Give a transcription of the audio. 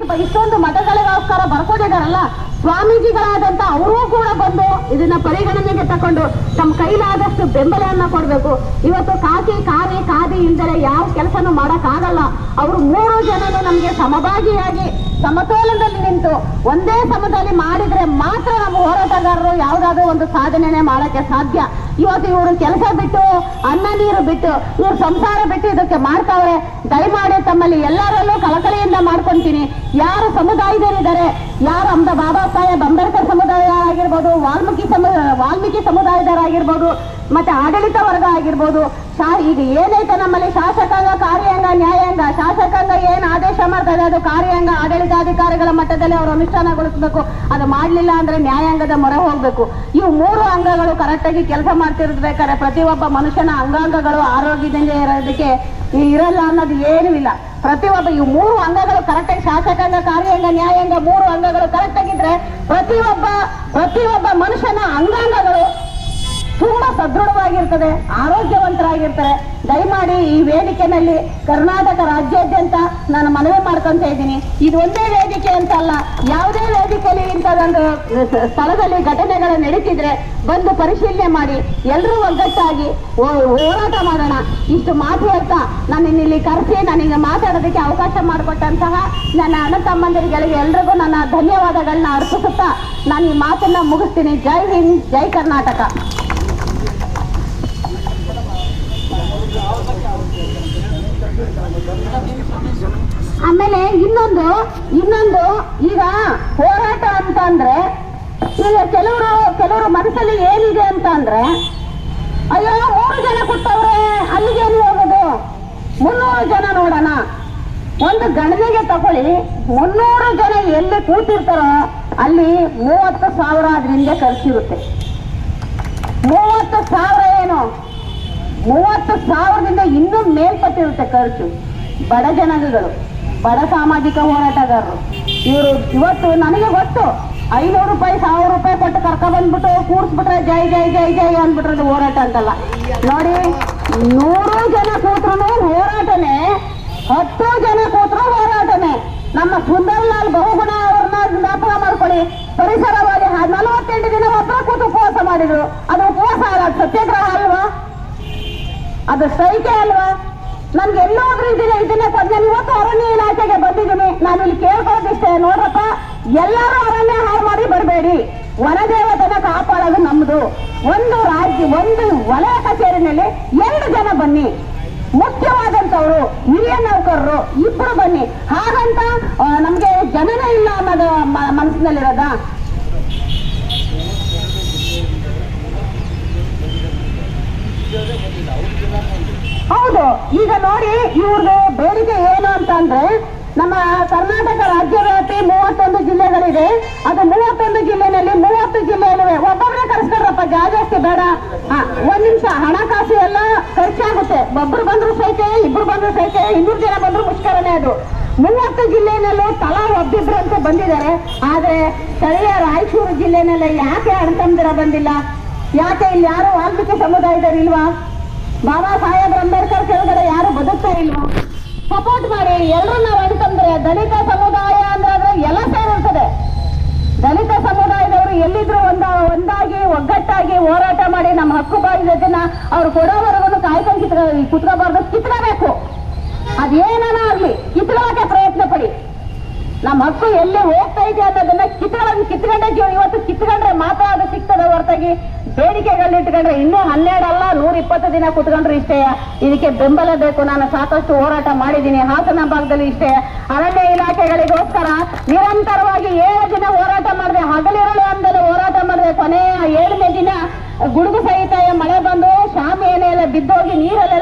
ಇಷ್ಟೊಂದು ಮತಗಳಿಗೋಸ್ಕರ ಬರ್ಕೊಂಡಿದ್ದಾರಲ್ಲ ಸ್ವಾಮೀಜಿಗಳಾದಂತ ಅವರೂ ಕೂಡ ಬಂದು ಇದನ್ನ ಪರಿಗಣನೆಗೆ ತಕೊಂಡು ತಮ್ಮ ಕೈಲಾದಷ್ಟು ಬೆಂಬಲವನ್ನ ಕೊಡಬೇಕು. ಇವತ್ತು ಕಾಕಿ ಕಾರಿ ಕಾದಿ ಇಲ್ದರೆ ಯಾವ ಕೆಲಸನೂ ಮಾಡಕ್ಕಾಗಲ್ಲ. ಅವರು ಮೂರು ಜನನು ನಮಗೆ ಸಮಭಾಗಿಯಾಗಿ ಸಮತೋಲನದಲ್ಲಿ ನಿಂತು ಒಂದೇ ಸಮದಲ್ಲಿ ಮಾಡಿದ್ರೆ ಮಾತ್ರ ನಮ್ಮ ಹೋರಾಟಗಾರರು ಯಾವುದಾದ್ರೂ ಒಂದು ಸಾಧನೆನೆ ಮಾಡಕ್ಕೆ ಸಾಧ್ಯ. ಇವತ್ತು ಇವರು ಕೆಲಸ ಬಿಟ್ಟು, ಅನ್ನ ನೀರು ಬಿಟ್ಟು, ಇವ್ರು ಸಂಸಾರ ಬಿಟ್ಟು ಇದಕ್ಕೆ ಮಾಡ್ತಾವ್ರೆ. ದಯಮಾಡಿ ತಮ್ಮಲ್ಲಿ ಎಲ್ಲರಲ್ಲೂ ಕಳಕಳಿಯಿಂದ ಮಾಡ್ಕೊಂತೀನಿ. ಯಾರು ಸಮುದಾಯದವರಿದ್ದಾರೆ ಯಾರು ಅಮ್ದ ಬಾಬಾ ಸಾಹೇಬ್ ಅಂಬೇಡ್ಕರ್ ಆಗಿರ್ಬೋದು ವಾಲ್ಮೀಕಿ ಸಮುದಾಯ ವಾಲ್ಮೀಕಿ ಸಮುದಾಯದವರಾಗಿರ್ಬೋದು, ಮತ್ತೆ ಆಡಳಿತ ವರ್ಗ ಆಗಿರ್ಬೋದು, ಶಾ, ಈಗ ಏನೈತೆ ನಮ್ಮಲ್ಲಿ ಶಾಸಕಾಂಗ ಕಾರ್ಯಾಂಗ ನ್ಯಾಯಾಂಗ ಶಾಸಕಾಂಗ ಏನ್ ಆದೇಶ ಮಾಡ್ತದೆ ಅದು ಕಾರ್ಯಾಂಗ ಆಡಳಿತಾಧಿಕಾರಿಗಳ ಮಟ್ಟದಲ್ಲಿ ಅವರು ಅನುಷ್ಠಾನಗೊಳಿಸಬೇಕು. ಅದು ಮಾಡಲಿಲ್ಲ ಅಂದ್ರೆ ನ್ಯಾಯಾಂಗದ ಮೊರೆ ಹೋಗ್ಬೇಕು. ಇವು ಮೂರು ಅಂಗಗಳು ಕರೆಕ್ಟಾಗಿ ಕೆಲಸ ಮಾಡ್ತಿರ್ಬೇಕಾದ್ರೆ ಪ್ರತಿಯೊಬ್ಬ ಮನುಷ್ಯನ ಅಂಗಾಂಗಗಳು ಆರೋಗ್ಯದಿಂದ ಇರೋದಕ್ಕೆ ಇರಲ್ಲ ಅನ್ನೋದು ಏನೂ ಇಲ್ಲ. ಪ್ರತಿಯೊಬ್ಬ ಈ ಮೂರು ಅಂಗಗಳು ಕರೆಕ್ಟಾಗಿ ಶಾಸಕಾಂಗ, ಕಾರ್ಯಾಂಗ, ನ್ಯಾಯಾಂಗ ಮೂರು ಅಂಗಗಳು ಕರೆಕ್ಟ್ ಆಗಿದ್ರೆ ಪ್ರತಿಯೊಬ್ಬ ಪ್ರತಿಯೊಬ್ಬ ಮನುಷ್ಯನ ಅಂಗಾಂಗಗಳು ಸದೃಢವಾಗಿರ್ತದೆ ಆರೋಗ್ಯವಂತರಾಗಿರ್ತಾರೆ. ದಯಮಾಡಿ ಈ ವೇದಿಕೆನಲ್ಲಿ ಕರ್ನಾಟಕ ರಾಜ್ಯಾದ್ಯಂತ ನಾನು ಮನವಿ ಮಾಡ್ಕೊಂತ ಇದ್ದೀನಿ. ಇದು ಒಂದೇ ವೇದಿಕೆ ಅಂತ ಅಲ್ಲ, ಯಾವುದೇ ವೇದಿಕೆಯಲ್ಲಿ ಇಂಥದೊಂದು ಸ್ಥಳದಲ್ಲಿ ಘಟನೆಗಳು ನಡೀತಿದ್ರೆ ಬಂದು ಪರಿಶೀಲನೆ ಮಾಡಿ ಎಲ್ಲರೂ ಒಗ್ಗಟ್ಟಾಗಿ ಹೋರಾಟ ಮಾಡೋಣ. ಇಷ್ಟು ಮಾತು ಹೇಳ್ತಾ ನಾನು ಇಲ್ಲಿ ಕರೆಸಿ ನನಗೆ ಮಾತಾಡೋದಕ್ಕೆ ಅವಕಾಶ ಮಾಡಿಕೊಟ್ಟಂತಹ ನನ್ನ ಅಣ್ಣ ತಮ್ಮಂದಿರಿಗಳಿಗೆ ಎಲ್ರಿಗೂ ನನ್ನ ಧನ್ಯವಾದಗಳನ್ನ ಅರ್ಪಿಸುತ್ತಾ ನಾನು ಈ ಮಾತನ್ನ ಮುಗಿಸ್ತೀನಿ. ಜೈ ಹಿಂದ್, ಜೈ ಕರ್ನಾಟಕ. ಆಮೇಲೆ ಇನ್ನೊಂದು ಇನ್ನೊಂದು ಈಗ ಹೋರಾಟ ಅಂತ ಅಂದ್ರೆ ಈಗ ಕೆಲವರು ಕೆಲವರು ಮನಸ್ಸಲ್ಲಿ ಏನಿದೆ ಅಂತ ಅಂದ್ರೆ ಅಯ್ಯೋ, ಮೂರು ಜನ ಕೊಟ್ಟವ್ರೆ ಅಲ್ಲಿಗೇನು ಹೋಗೋದು? ಮುನ್ನೂರು ಜನ ನೋಡೋಣ. ಒಂದು ಗಣನೆಗೆ ತಗೊಳ್ಳಿ, ಮುನ್ನೂರು ಜನ ಎಲ್ಲಿ ಕೂತಿರ್ತಾರೋ, ಅಲ್ಲಿ ಮೂವತ್ತು ಸಾವಿರ ಅದರಿಂದ ಖರ್ಚಿರುತ್ತೆ. ಮೂವತ್ತು ಸಾವಿರ ಏನು? ಮೂವತ್ತು ಸಾವಿರದಿಂದ ಇನ್ನೂ ಮೇಲ್ಪಟ್ಟಿರುತ್ತೆ ಖರ್ಚು. ಬಡ ಜನಾಂಗಗಳು, ಬಡ ಸಾಮಾಜಿಕ ಹೋರಾಟಗಾರರು. ಇವರು ಇವತ್ತು ನನಗೆ ಗೊತ್ತು, ಐನೂರು ರೂಪಾಯಿ, ಸಾವಿರ ರೂಪಾಯಿ ಕೊಟ್ಟು ಕರ್ಕ ಬಂದ್ಬಿಟ್ಟು ಕೂರಿಸ್ಬಿಟ್ರೆ ಜೈ ಜೈ ಜೈ ಜೈ ಅಂದ್ಬಿಟ್ರೆ ಅದು ಹೋರಾಟ ಅಂತಲ್ಲ. ನೋಡಿ, ನೂರು ಜನ ಕೂತ್ರು ಹೋರಾಟನೇ, ಹತ್ತು ಜನ ಕೂತ್ರು ಹೋರಾಟನೇ. ನಮ್ಮ ಸುಂದರ್ಲಾಲ್ ಬಹುಗುಣ ಅವ್ರನ್ನ ಜ್ಞಾಪಕ ಮಾಡ್ಕೊಳ್ಳಿ. ಪರಿಸರವಾಗಿ ಹ- ನಲವತ್ತೆಂಟು ದಿನ ಮಾತ್ರ ಕೂತು ಉಪವಾಸ ಮಾಡಿದ್ರು. ಅದು ಉಪವಾಸ ಅಲ್ಲ ಅದು ಸತ್ಯಾಗ್ರಹ ಅಲ್ವಾ ಅದು ಸೈಕೆ ಅಲ್ವಾ? ನನ್ಗೆ ಎಲ್ಲೋದ್ರೂ ಇದನ್ನ ಇದನ್ನ ನಾನು ಇವತ್ತು ಅರಣ್ಯ ಇಲಾಖೆಗೆ ಬಂದಿದ್ದೀನಿ. ನಾನು ಇಲ್ಲಿ ಕೇಳ್ಕೊಳ್ಳೋದಿಷ್ಟೇ. ನೋಡ್ರಪ್ಪ, ಎಲ್ಲರೂ ಅರಣ್ಯ ಹಾಳು ಮಾಡಿ ಬರಬೇಡಿ. ವನದೇವತನ ಕಾಪಾಡೋದು ನಮ್ದು. ಒಂದು ರಾಜ್ಯ, ಒಂದು ವಲಯ ಕಚೇರಿನಲ್ಲಿ ಎರಡು ಜನ ಬನ್ನಿ. ಮುಖ್ಯವಾದಂತವ್ರು ಹಿರಿಯ ನೌಕರರು, ಇಬ್ರು ಬನ್ನಿ. ಹಾಗಂತ ನಮ್ಗೆ ಜನನೇ ಇಲ್ಲ ಅನ್ನೋದು ಮನಸ್ಸಿನಲ್ಲಿರೋದಾ ಹೌದು, ಈಗ ನೋಡಿ ಇವ್ರದ್ದು ಬೇಡಿಕೆ ಏನು ಅಂತ ಅಂದ್ರೆ ನಮ್ಮ ಕರ್ನಾಟಕ ರಾಜ್ಯವ್ಯಾಪಿ ಮೂವತ್ತೊಂದು ಜಿಲ್ಲೆಗಳಿದೆ. ಅದು ಮೂವತ್ತೊಂದು ಜಿಲ್ಲೆನಲ್ಲಿ ಮೂವತ್ತು ಜಿಲ್ಲೆಯಲ್ಲಿವೆ. ಒಬ್ಬೊಬ್ಬರೇ ಕರೆಸ್ಕೊಡ್ರಪ್ಪ ಜಾಸ್ತಿ ಬೇಡ. ಒಂದ್ ನಿಮಿಷ, ಹಣಕಾಸು ಎಲ್ಲ ಖರ್ಚಾಗುತ್ತೆ. ಒಬ್ರು ಬಂದ್ರು ಸೈತೆ ಇಬ್ರು ಬಂದ್ರು ಸೈತೆ ಇನ್ನೂರು ಜನ ಬಂದ್ರು ಮುಷ್ಕರನೇ ಅದು. ಮೂವತ್ತು ಜಿಲ್ಲೆನಲ್ಲೂ ತಲಾ ಅಂತ ಬಂದಿದ್ದಾರೆ. ಆದ್ರೆ ಸ್ಥಳೀಯ ರಾಯಚೂರು ಜಿಲ್ಲೆನಲ್ಲಿ ಯಾಕೆ ಅಣ್ತಂದಿರ ಬಂದಿಲ್ಲ? ಯಾಕೆ ಇಲ್ಲಿ ಯಾರು ವಾಲ್ಮೀಕಿ ಸಮುದಾಯದವ್ರು ಇಲ್ವಾ? ಬಾಬಾ ಸಾಹೇಬ್ ಅಂಬೇಡ್ಕರ್ ಕೆಳಗಡೆ ಯಾರು ಬದುಕ್ತಾ ಇಲ್ವಾ? ಸಪೋರ್ಟ್ ಮಾಡಿ ಎಲ್ಲರೂ ನಾವು ಅನ್ಕಂದ್ರೆ ದಲಿತ ಸಮುದಾಯ ಅಂದ್ರೆ ಅದು ಎಲ್ಲ ಸೇರಿರ್ತದೆ. ದಲಿತ ಸಮುದಾಯದವರು ಎಲ್ಲಿದ್ರು ಒಂದ ಒಂದಾಗಿ, ಒಗ್ಗಟ್ಟಾಗಿ ಹೋರಾಟ ಮಾಡಿ ನಮ್ಮ ಹಕ್ಕು ಬಾಯಿದನ್ನ ಅವ್ರು ಕೊಡೋವರೆಗೂ ಕಾಯ್ಕೊಂಡು ಕಿತ್ಕ ಕುತ್ಕೋಬಾರ್ದು. ಕಿತ್ಕೋಬೇಕು. ಅದೇನಾನ ಆಗ್ಲಿ ಕಿತ್ಕೊಳ್ಳೋಕೆ ಪ್ರಯತ್ನ ಪಡಿ. ನಮ್ಮ ಹಕ್ಕು ಎಲ್ಲಿ ಹೋಗ್ತಾ ಇದೆ ಅನ್ನೋದನ್ನ ಕಿತ್ಕೊಳ್ಳೋದು ಕಿತ್ಕೊಂಡೆ ಇವತ್ತು ಕಿತ್ಕೊಂಡ್ರೆ ಮಾತ್ರ ಅದು ಸಿಗ್ತದೆ ಹೊರತಾಗಿ. ಬೇಡಿಕೆಗಳು ಇಟ್ಕೊಂಡ್ರೆ ಇನ್ನೂ ಹನ್ನೆರಡು ಅಲ್ಲ ನೂರ ಇಪ್ಪತ್ತು ದಿನ ಕುತ್ಕೊಂಡ್ರು ಇಷ್ಟೇ. ಇದಕ್ಕೆ ಬೆಂಬಲ ಬೇಕು, ನಾನು ಸಾಕಷ್ಟು ಹೋರಾಟ ಮಾಡಿದ್ದೀನಿ ಹಾಸನ ಭಾಗದಲ್ಲಿ ಇಷ್ಟೇ. ಅರಣ್ಯ ಇಲಾಖೆಗಳಿಗೋಸ್ಕರ ನಿರಂತರವಾಗಿ ಏಳು ದಿನ ಹೋರಾಟ